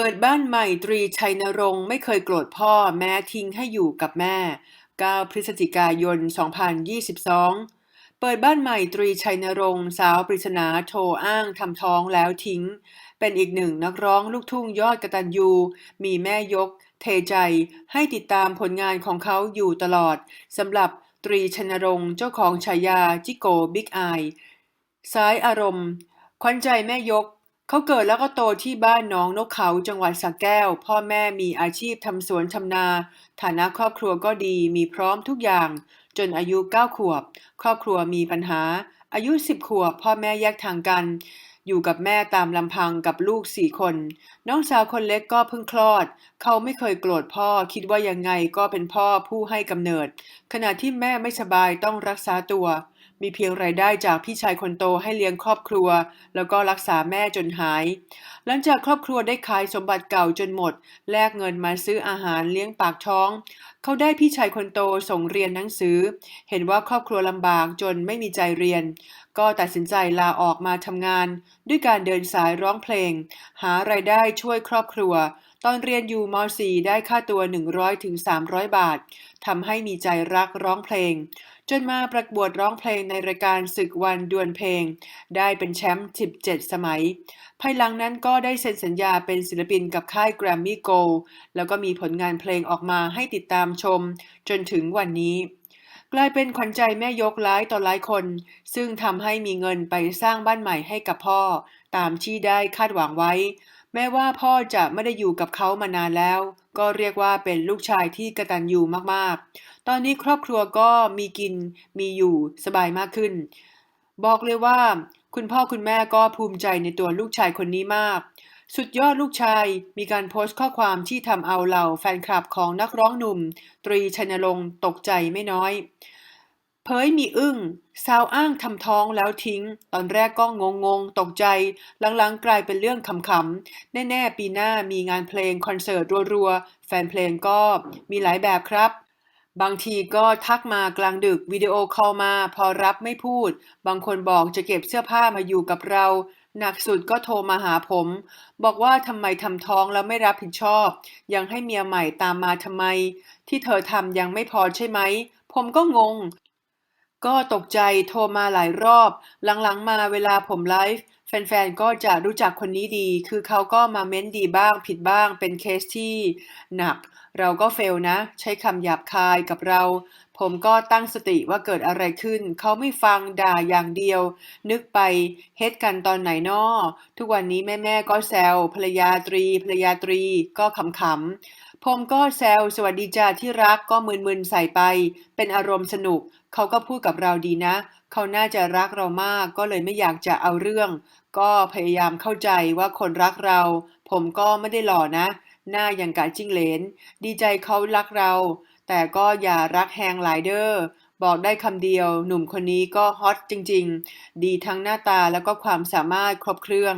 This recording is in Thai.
เปิดบ้านใหม่ตรีชัยนรงค์ไม่เคยโกรธพ่อแม้ทิ้งให้อยู่กับแม่ 9 พฤศจิกายน 2022 เปิดบ้านใหม่ตรีชัยนรงค์สาวปริศนาโทรอ้างทำท้องแล้วทิ้ง เป็นอีกหนึ่งนักร้องลูกทุ่งยอดกตัญญูมีแม่ยก เทใจ ให้ติดตามผลงานของเขาอยู่ตลอดสำหรับตรีชัยนรงค์เจ้าของฉายาจิโกบิ๊กไอสายอารมณ์ขวัญใจแม่ยก เขาเกิดแล้วก็โตที่บ้านหนองนกเขาจังหวัดสระแก้ว พ่อแม่มีอาชีพทำสวนชำนา ฐานะครอบครัวก็ดีมีพร้อมทุกอย่าง จนอายุ 9 ขวบ ครอบครัวมีปัญหา อายุ 10 ขวบ พ่อแม่แยกทางกัน อยู่กับแม่ตามลำพังกับลูกสี่คน น้องสาวคนเล็กก็เพิ่งคลอด เขาไม่เคยโกรธพ่อคิดว่ายังไงก็เป็นพ่อผู้ให้กำเนิด ขณะที่แม่ไม่สบายต้องรักษาตัวมีเพียงรายได้จากพี่ชายคนโตให้เลี้ยงครอบครัว แล้วก็รักษาแม่จนหาย หลังจากครอบครัวได้ขายสมบัติเก่าจนหมด แลกเงินมาซื้ออาหารเลี้ยงปากท้อง เขาได้พี่ชายคนโตส่งเรียนหนังสือ เห็นว่าครอบครัวลำบากจนไม่มีใจเรียน ก็ตัดสินใจลาออกมาทำงาน ด้วยการเดินสายร้องเพลง หารายได้ช่วยครอบครัว ตอนเรียนอยู่ม .4 ได้ค่าตัว100ถึง300 บาท ทำให้มีใจรักร้องเพลง จนมาประกวดร้องเพลงในรายการศึกวันดวลเพลง ได้เป็นแชมป์ 17 สมัย ภายหลังนั้นก็ได้เซ็นสัญญาเป็นศิลปินกับค่าย Grammy Gold แล้วก็มีผลงานเพลงออกมาให้ติดตามชม จนถึงวันนี้กลายเป็นขวัญใจแม่ยกหลายต่อหลายคน ซึ่งทำให้มีเงินไปสร้างบ้านใหม่ให้กับพ่อ ตามที่ได้คาดหวังไว้ แม้ว่าพ่อจะไม่ได้อยู่กับเขามานานแล้ว ก็เรียกว่าเป็นลูกชายที่กระตัญญูมากๆ ตอนนี้ครอบครัวก็มีกินมีอยู่สบายมากขึ้น บอกเลยว่า คุณพ่อคุณแม่ก็ภูมิใจในตัวลูกชายคนนี้มาก สุดยอดลูกชายมีการโพสต์ข้อความที่ทำเอาเหล่าแฟนคลับของนักร้องหนุ่ม ตรีชัยนรงค์ตกใจไม่น้อย เผยมีอึ้งสาวอ้างทำท้องแล้วทิ้ง ตอนแรกก็งงงๆตกใจ หลังๆ กลายเป็นเรื่องขำๆ แน่ๆ ปีหน้ามีงานเพลงคอนเสิร์ตรัวๆ แฟนเพลงก็มีหลายแบบครับ บางทีก็ทักมากลางดึกวิดีโอคอลมา พอรับไม่พูด บางคนบอกจะเก็บเสื้อผ้ามาอยู่กับเรา หนักสุดก็โทรมาหาผม บอกว่าทำไมทำท้องแล้วไม่รับผิดชอบ ยังให้เมียใหม่ตามมาทำไม ที่เธอทำยังไม่พอใช่ไหมผมก็งง ก็ตกใจโทรมาหลายรอบ หลังๆ มาเวลาผมไลฟ์แฟนๆ ก็จะรู้จักคนนี้ดี คือเขาก็มาเม้นดีบ้างผิดบ้าง เป็นเคสที่หนัก เราก็เฟลนะ ใช้คำหยาบคายกับเรา ผมก็ตั้งสติว่าเกิดอะไรขึ้น เขาไม่ฟังด่าอย่างเดียว นึกไปเฮ็ดกันตอนไหนนอทุกวันนี้แม่ๆ ก็แซวภรรยาตรีภรรยาตรีก็ขำๆ ผมก็แซวสวัสดีจ้าที่รักก็มึนๆใส่ไป เป็นอารมณ์สนุก เขาก็พูดกับเราดีนะ เขาน่าจะรักเรามากก็เลยไม่อยากจะเอาเรื่อง ก็พยายามเข้าใจว่าคนรักเรา ผมก็ไม่ได้หล่อนะ หน้าอย่างกาจิ้งเหลน ดีใจเขารักเรา แต่ก็อย่ารักแฮงหลายเดอร์บอกได้คำเดียว หนุ่มคนนี้ก็ฮอตจริง ๆ ดีทั้งหน้าตาแล้วก็ความสามารถครบเครื่อง